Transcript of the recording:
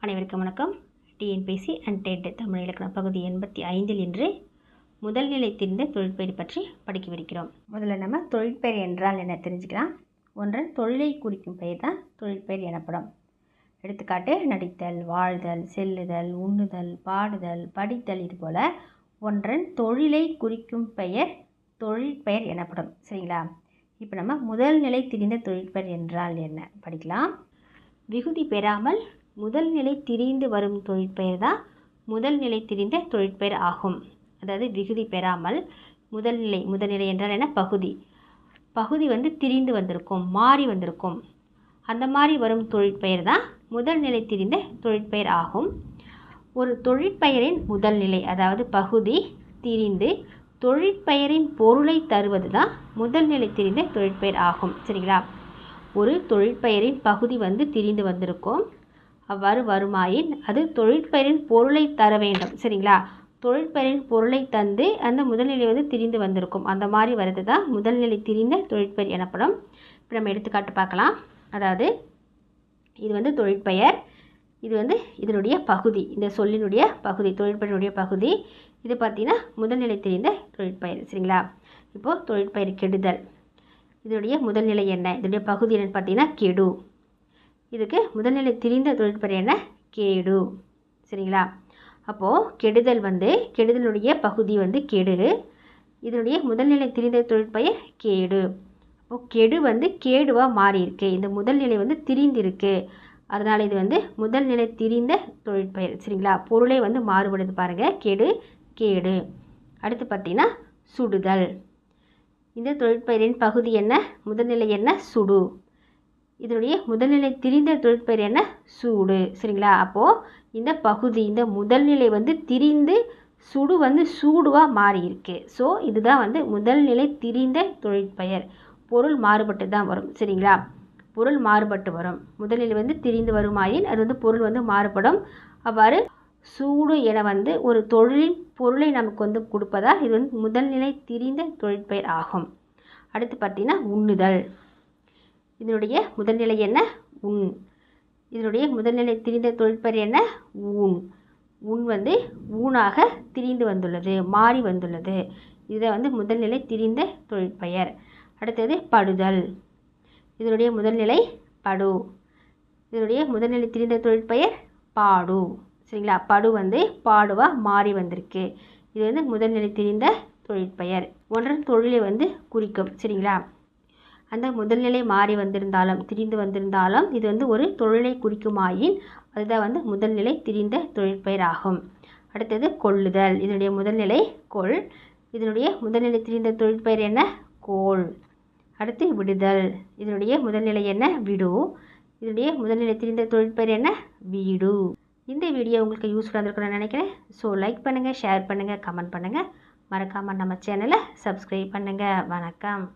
அனைவருக்கும் வணக்கம். TNPSC and dead Tamil இலக்கண பகுதி எண்பத்தி ஐந்தில் இன்று முதல் நிலை தெரிந்த தொழிற்பெயர் பற்றி படிக்கவிருக்கிறோம். முதல்ல நம்ம தொழிற்பெயர் என்றால் என்ன தெரிஞ்சுக்கலாம்? ஒன்றன் தொழிலை குறிக்கும் பெயர் தான் தொழிற்பெயர் எனப்படும். எடுத்துக்காட்டு நடித்தல் வாழ்தல் செல்லுதல் உண்ணுதல் பாடுதல் படித்தல் இது போல் ஒன்றன் தொழிலை குறிக்கும் பெயர் தொழிற்பெயர் எனப்படும். சரிங்களா? இப்போ நம்ம முதல் நிலை திரிந்த தொழிற்பெயர் என்றால் என்ன? படிக்கலாம். விகுதி பெறாமல் முதல் நிலை திரிந்து வரும் தொழிற்பெயர் தான் முதல் நிலை திரிந்த தொழிற்பெயர் ஆகும். அதாவது விகுதி பெறாமல் முதல் நிலை முதல்நிலை என்றால் என்ன? பகுதி. பகுதி வந்து திரிந்து வந்திருக்கும் மாறி வந்திருக்கும். அந்த மாதிரி வரும் தொழிற்பெயர் தான் முதல் நிலை திரிந்த தொழிற்பெயர் ஆகும். ஒரு தொழிற்பெயரின் முதல் நிலை அதாவது பகுதி திரிந்து தொழிற்பெயரின் பொருளை தருவது தான் முதல் நிலை திரிந்த தொழிற்பெயர் ஆகும். சரிங்களா? ஒரு தொழிற்பெயரின் பகுதி வந்து திரிந்து வந்திருக்கும். அவ்வாறு வருமாயின் அது தொழிற்பெயரின் பொருளை தர வேண்டும். சரிங்களா? தொழிற்பயிரின் பொருளை தந்து அந்த முதல்நிலை வந்து திரிந்து வந்திருக்கும். அந்த மாதிரி வர்றது தான் முதல்நிலை திரிந்த தொழிற்பயிர் எனப்படும். இப்போ நம்ம எடுத்துக்காட்டு பார்க்கலாம். அதாவது இது வந்து தொழிற்பெயர். இது வந்து இதனுடைய பகுதி. இந்த சொல்லினுடைய பகுதி தொழிற்பெயருடைய பகுதி. இது பார்த்திங்கன்னா முதல்நிலை தெரிந்த தொழிற்பயிர். சரிங்களா? இப்போது தொழிற்பயிர் கெடுதல். இதனுடைய முதல்நிலை என்ன? இதனுடைய பகுதி என்னென்னு பார்த்தீங்கன்னா கெடு. இதுக்கு முதல்நிலை திரிந்த தொழிற்பெயர் என்ன? கேடு. சரிங்களா? அப்போது கெடுதல் வந்து கெடுதலுடைய பகுதி வந்து கெடு இதனுடைய முதல்நிலை திரிந்த தொழிற்பெயர் கேடு. அப்போது கெடு வந்து கேடுவாக மாறியிருக்கு. இந்த முதல்நிலை வந்து திரிந்திருக்கு. அதனால் இது வந்து முதல்நிலை திரிந்த தொழிற்பெயர். சரிங்களா? பொருளே வந்து மாறுபடுது பாருங்கள் கெடு கேடு. அடுத்து பார்த்திங்கன்னா சுடுதல். இந்த தொழிற்பெயரின் பகுதி என்ன? முதல்நிலை என்ன? சுடு. இதனுடைய முதல்நிலை திரிந்த தொழிற்பெயர் என்ன? சூடு. சரிங்களா? அப்போது இந்த பகுதி இந்த முதல்நிலை வந்து திரிந்து சுடு வந்து சூடுவாக மாறியிருக்கு. ஸோ இதுதான் வந்து முதல்நிலை திரிந்த தொழிற்பெயர் பொருள் மாறுபட்டு தான் வரும். சரிங்களா? பொருள் மாறுபட்டு வரும். முதல்நிலை வந்து திரிந்து வருமாயின் அது வந்து பொருள் வந்து மாறுபடும். அவ்வாறு சூடு என வந்து ஒரு தொழிலின் பொருளை நமக்கு வந்து கொடுப்பதால் இது வந்து முதல்நிலை திரிந்த தொழிற்பெயர் ஆகும். அடுத்து பார்த்தீங்கன்னா உண்ணுதல். இதனுடைய முதல்நிலை என்ன? உண். இதனுடைய முதல்நிலை திரிந்த தொழிற்பெயர் என்ன? ஊன் உண் வந்து ஊனாக திரிந்து வந்துள்ளது மாறி வந்துள்ளது. இதை வந்து முதல்நிலை திரிந்த தொழிற்பெயர். அடுத்தது படுதல். இதனுடைய முதல்நிலை படு. இதனுடைய முதல்நிலை திரிந்த தொழிற்பெயர் பாடு. சரிங்களா? படு வந்து பாடுவாக மாறி வந்திருக்கு. இது வந்து முதல்நிலை திரிந்த தொழிற்பெயர். ஒன்றன் தொழிலை வந்து குறிக்கும். சரிங்களா? அந்த முதல்நிலை மாறி வந்திருந்தாலும் திரிந்து வந்திருந்தாலும் இது வந்து ஒரு தொழிலை குறிக்குமாயின் அதுதான் வந்து முதல்நிலை திரிந்த தொழிற்பெயர் ஆகும் அடுத்தது கொள்ளுதல். இதனுடைய முதல்நிலை கொள். இதனுடைய முதல்நிலை திரிந்த தொழிற்பெயர் என்ன? கோள். அடுத்து விடுதல். இதனுடைய முதல்நிலை என்ன? விடு. இதனுடைய முதல்நிலை திரிந்த தொழிற்பெயர் என்ன? வீடு. இந்த வீடியோ உங்களுக்கு யூஸ்ஃபுல்லாக இருக்கும்னு நினைக்கிறேன். ஸோ லைக் பண்ணுங்கள் ஷேர் பண்ணுங்கள் கமெண்ட் பண்ணுங்கள் மறக்காமல் நம்ம சேனலை சப்ஸ்கிரைப் பண்ணுங்கள் வணக்கம்.